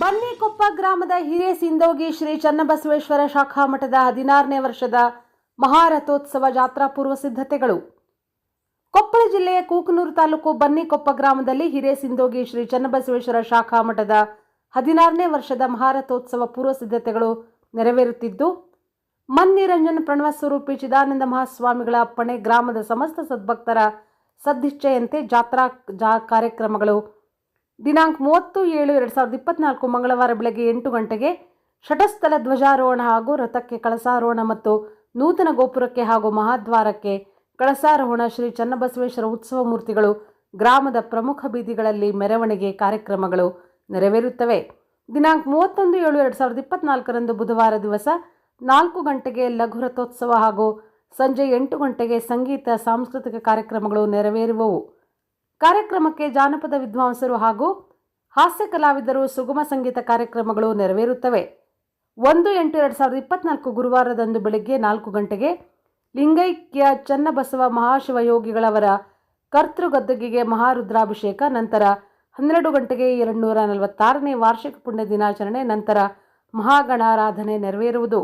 ಬನ್ನಿಕೊಪ್ಪ ಗ್ರಾಮದ ಹಿರೇ ಸಿಂದೋಗಿ ಶ್ರೀ ಚನ್ನಬಸವೇಶ್ವರ ಶಾಖಾ ಮಠದ ಹದಿನಾರನೇ ವರ್ಷದ ಮಹಾರಥೋತ್ಸವ ಜಾತ್ರಾ ಪೂರ್ವ ಸಿದ್ಧತೆಗಳು. ಕೊಪ್ಪಳ ಜಿಲ್ಲೆಯ ಕೂಕನೂರು ತಾಲೂಕು ಬನ್ನಿಕೊಪ್ಪ ಗ್ರಾಮದಲ್ಲಿ ಹಿರೇ ಸಿಂದೋಗಿ ಶ್ರೀ ಚನ್ನಬಸವೇಶ್ವರ ಶಾಖಾ ಮಠದ ಹದಿನಾರನೇ ವರ್ಷದ ಮಹಾರಥೋತ್ಸವ ಪೂರ್ವ ಸಿದ್ಧತೆಗಳು ನೆರವೇರುತ್ತಿದ್ದು, ಮನ್ನಿರಂಜನ್ ಪ್ರಣವ ಸ್ವರೂಪಿ ಚಿದಾನಂದ ಮಹಾಸ್ವಾಮಿಗಳ ಅಪ್ಪಣೆ ಗ್ರಾಮದ ಸಮಸ್ತ ಸದ್ಭಕ್ತರ ಸದ್ದಿಚ್ಛೆಯಂತೆ ಜಾತ್ರಾ ಜಾ ಕಾರ್ಯಕ್ರಮಗಳು ದಿನಾಂಕ ಮೂವತ್ತು ಏಳು ಎರಡು ಸಾವಿರದ ಇಪ್ಪತ್ನಾಲ್ಕು ಮಂಗಳವಾರ ಬೆಳಗ್ಗೆ ಎಂಟು ಗಂಟೆಗೆ ಷಟಸ್ಥಲ ಧ್ವಜಾರೋಹಣ ಹಾಗೂ ರಥಕ್ಕೆ ಕಳಸಾರೋಹಣ ಮತ್ತು ನೂತನ ಗೋಪುರಕ್ಕೆ ಹಾಗೂ ಮಹಾದ್ವಾರಕ್ಕೆ ಕಳಸಾರೋಹಣ ಶ್ರೀ ಚನ್ನಬಸವೇಶ್ವರ ಉತ್ಸವ ಮೂರ್ತಿಗಳು ಗ್ರಾಮದ ಪ್ರಮುಖ ಬೀದಿಗಳಲ್ಲಿ ಮೆರವಣಿಗೆ ಕಾರ್ಯಕ್ರಮಗಳು ನೆರವೇರುತ್ತವೆ. ದಿನಾಂಕ ಮೂವತ್ತೊಂದು ಏಳು ಎರಡು ಸಾವಿರದ ಇಪ್ಪತ್ನಾಲ್ಕರಂದು ಬುಧವಾರ ದಿವಸ ನಾಲ್ಕು ಗಂಟೆಗೆ ಲಘು ರಥೋತ್ಸವ ಹಾಗೂ ಸಂಜೆ ಎಂಟು ಗಂಟೆಗೆ ಸಂಗೀತ, ಸಾಂಸ್ಕೃತಿಕ ಕಾರ್ಯಕ್ರಮಗಳು ನೆರವೇರುವವು. ಕಾರ್ಯಕ್ರಮಕ್ಕೆ ಜಾನಪದ ವಿದ್ವಾಂಸರು ಹಾಗೂ ಹಾಸ್ಯ ಕಲಾವಿದರು ಸುಗಮ ಸಂಗೀತ ಕಾರ್ಯಕ್ರಮಗಳು ನೆರವೇರುತ್ತವೆ. ಒಂದು ಎಂಟು ಎರಡು ಸಾವಿರದ ಇಪ್ಪತ್ನಾಲ್ಕು ಗುರುವಾರದಂದು ಬೆಳಗ್ಗೆ ನಾಲ್ಕು ಗಂಟೆಗೆ ಲಿಂಗೈಕ್ಯ ಚನ್ನಬಸವ ಮಹಾಶಿವಯೋಗಿಗಳವರ ಕರ್ತೃಗದ್ದಗಿಗೆ ಮಹಾರುದ್ರಾಭಿಷೇಕ, ನಂತರ ಹನ್ನೆರಡು ಗಂಟೆಗೆ ಎರಡು ನೂರ ನಲವತ್ತಾರನೇ ವಾರ್ಷಿಕ ಪುಣ್ಯ ದಿನಾಚರಣೆ, ನಂತರ ಮಹಾಗಣಾರಾಧನೆ ನೆರವೇರುವುದು.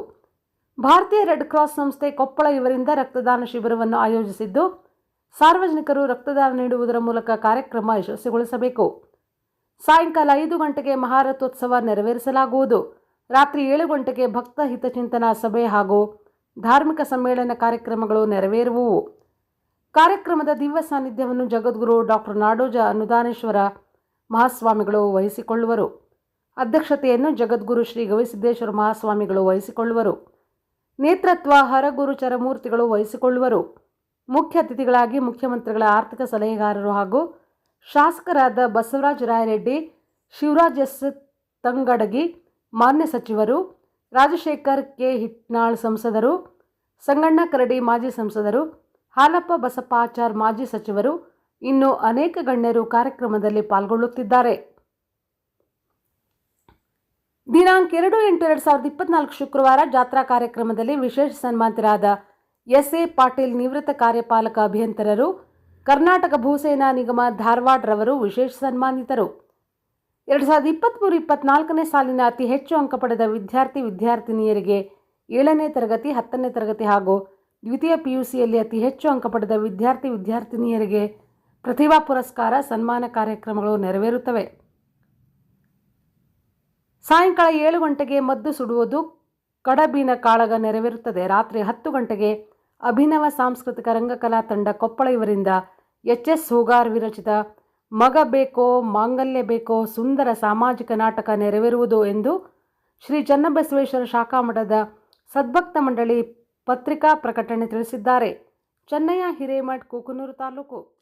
ಭಾರತೀಯ ರೆಡ್ ಕ್ರಾಸ್ ಸಂಸ್ಥೆ ಕೊಪ್ಪಳ ಇವರಿಂದ ರಕ್ತದಾನ ಶಿಬಿರವನ್ನು ಆಯೋಜಿಸಿದ್ದು ಸಾರ್ವಜನಿಕರು ರಕ್ತದಾನ ನೀಡುವುದರ ಮೂಲಕ ಕಾರ್ಯಕ್ರಮ ಯಶಸ್ವಿಗೊಳಿಸಬೇಕು. ಸಾಯಂಕಾಲ ಐದು ಗಂಟೆಗೆ ಮಹಾರಥೋತ್ಸವ ನೆರವೇರಿಸಲಾಗುವುದು. ರಾತ್ರಿ ಏಳು ಗಂಟೆಗೆ ಭಕ್ತ ಹಿತಚಿಂತನಾ ಸಭೆ ಹಾಗೂ ಧಾರ್ಮಿಕ ಸಮ್ಮೇಳನ ಕಾರ್ಯಕ್ರಮಗಳು ನೆರವೇರುವುವು. ಕಾರ್ಯಕ್ರಮದ ದಿವ್ಯ ಸಾನ್ನಿಧ್ಯವನ್ನು ಜಗದ್ಗುರು ಡಾಕ್ಟರ್ ನಾಡೋಜ ಅನುದಾನೇಶ್ವರ ಮಹಾಸ್ವಾಮಿಗಳು ವಹಿಸಿಕೊಳ್ಳುವರು. ಅಧ್ಯಕ್ಷತೆಯನ್ನು ಜಗದ್ಗುರು ಶ್ರೀ ಗವಿಸಿದ್ದೇಶ್ವರ ಮಹಾಸ್ವಾಮಿಗಳು ವಹಿಸಿಕೊಳ್ಳುವರು. ನೇತೃತ್ವ ಹರಗುರು ಚರಮೂರ್ತಿಗಳು ವಹಿಸಿಕೊಳ್ಳುವರು. ಮುಖ್ಯ ಅತಿಥಿಗಳಾಗಿ ಮುಖ್ಯಮಂತ್ರಿಗಳ ಆರ್ಥಿಕ ಸಲಹೆಗಾರರು ಹಾಗೂ ಶಾಸಕರಾದ ಬಸವರಾಜ ರಾಯರೆಡ್ಡಿ, ಶಿವರಾಜ್ ಎಸ್. ತಂಗಡಗಿ, ಮಾನ್ಯ ಸಚಿವರು, ರಾಜಶೇಖರ್ ಕೆ. ಹಿಟ್ನಾಳ್ ಸಂಸದರು, ಸಂಗಣ್ಣ ಕರಡಿ ಮಾಜಿ ಸಂಸದರು, ಹಾಲಪ್ಪ ಬಸಪ್ಪಾಚಾರ್ ಮಾಜಿ ಸಚಿವರು ಇನ್ನು ಅನೇಕ ಗಣ್ಯರು ಕಾರ್ಯಕ್ರಮದಲ್ಲಿ ಪಾಲ್ಗೊಳ್ಳುತ್ತಿದ್ದಾರೆ. ದಿನಾಂಕ ಎರಡು ಎಂಟು ಎರಡು ಸಾವಿರದ ಇಪ್ಪತ್ನಾಲ್ಕು ಶುಕ್ರವಾರ ಜಾತ್ರಾ ಕಾರ್ಯಕ್ರಮದಲ್ಲಿ ವಿಶೇಷ ಸನ್ಮಾನಿತರಾದ ಎಸ್ ಎ ಪಾಟೀಲ್ ನಿವೃತ್ತ ಕಾರ್ಯಪಾಲಕ ಅಭಿಯಂತರರು, ಕರ್ನಾಟಕ ಭೂಸೇನಾ ನಿಗಮ ಧಾರವಾಡರವರು ವಿಶೇಷ ಸನ್ಮಾನಿತರು. ಎರಡು ಸಾವಿರದ ಇಪ್ಪತ್ತ್ಮೂರು ಇಪ್ಪತ್ನಾಲ್ಕನೇ ಸಾಲಿನ ಅತಿ ಹೆಚ್ಚು ಅಂಕ ಪಡೆದ ವಿದ್ಯಾರ್ಥಿ ವಿದ್ಯಾರ್ಥಿನಿಯರಿಗೆ ಏಳನೇ ತರಗತಿ, ಹತ್ತನೇ ತರಗತಿ ಹಾಗೂ ದ್ವಿತೀಯ ಪಿ ಯು ಸಿಯಲ್ಲಿ ಅತಿ ಹೆಚ್ಚು ಅಂಕ ಪಡೆದ ವಿದ್ಯಾರ್ಥಿ ವಿದ್ಯಾರ್ಥಿನಿಯರಿಗೆ ಪ್ರತಿಭಾ ಪುರಸ್ಕಾರ, ಸನ್ಮಾನ ಕಾರ್ಯಕ್ರಮಗಳು ನೆರವೇರುತ್ತವೆ. ಸಾಯಂಕಾಲ ಏಳು ಗಂಟೆಗೆ ಮದ್ದು ಸುಡುವುದು ಕಡಬಿನ ಕಾಳಗ ನೆರವೇರುತ್ತದೆ. ರಾತ್ರಿ ಹತ್ತು ಗಂಟೆಗೆ ಅಭಿನವ ಸಾಂಸ್ಕೃತಿಕ ರಂಗಕಲಾ ತಂಡ ಕೊಪ್ಪಳ ಇವರಿಂದ ಎಚ್ ಎಸ್ ಹೋಗಾರ್ ವಿರಚಿತ ಮಗ ಬೇಕೋ, ಮಾಂಗಲ್ಯ ಬೇಕೋ, ಸುಂದರ ಸಾಮಾಜಿಕ ನಾಟಕ ನೆರವೇರುವುದು ಎಂದು ಶ್ರೀ ಚನ್ನಬಸವೇಶ್ವರ ಶಾಖಾ ಮಠದ ಸದ್ಭಕ್ತ ಮಂಡಳಿ ಪತ್ರಿಕಾ ಪ್ರಕಟಣೆ ತಿಳಿಸಿದ್ದಾರೆ. ಚೆನ್ನಯ್ಯ ಹಿರೇಮಠ್, ಕೂಕನೂರು ತಾಲೂಕು.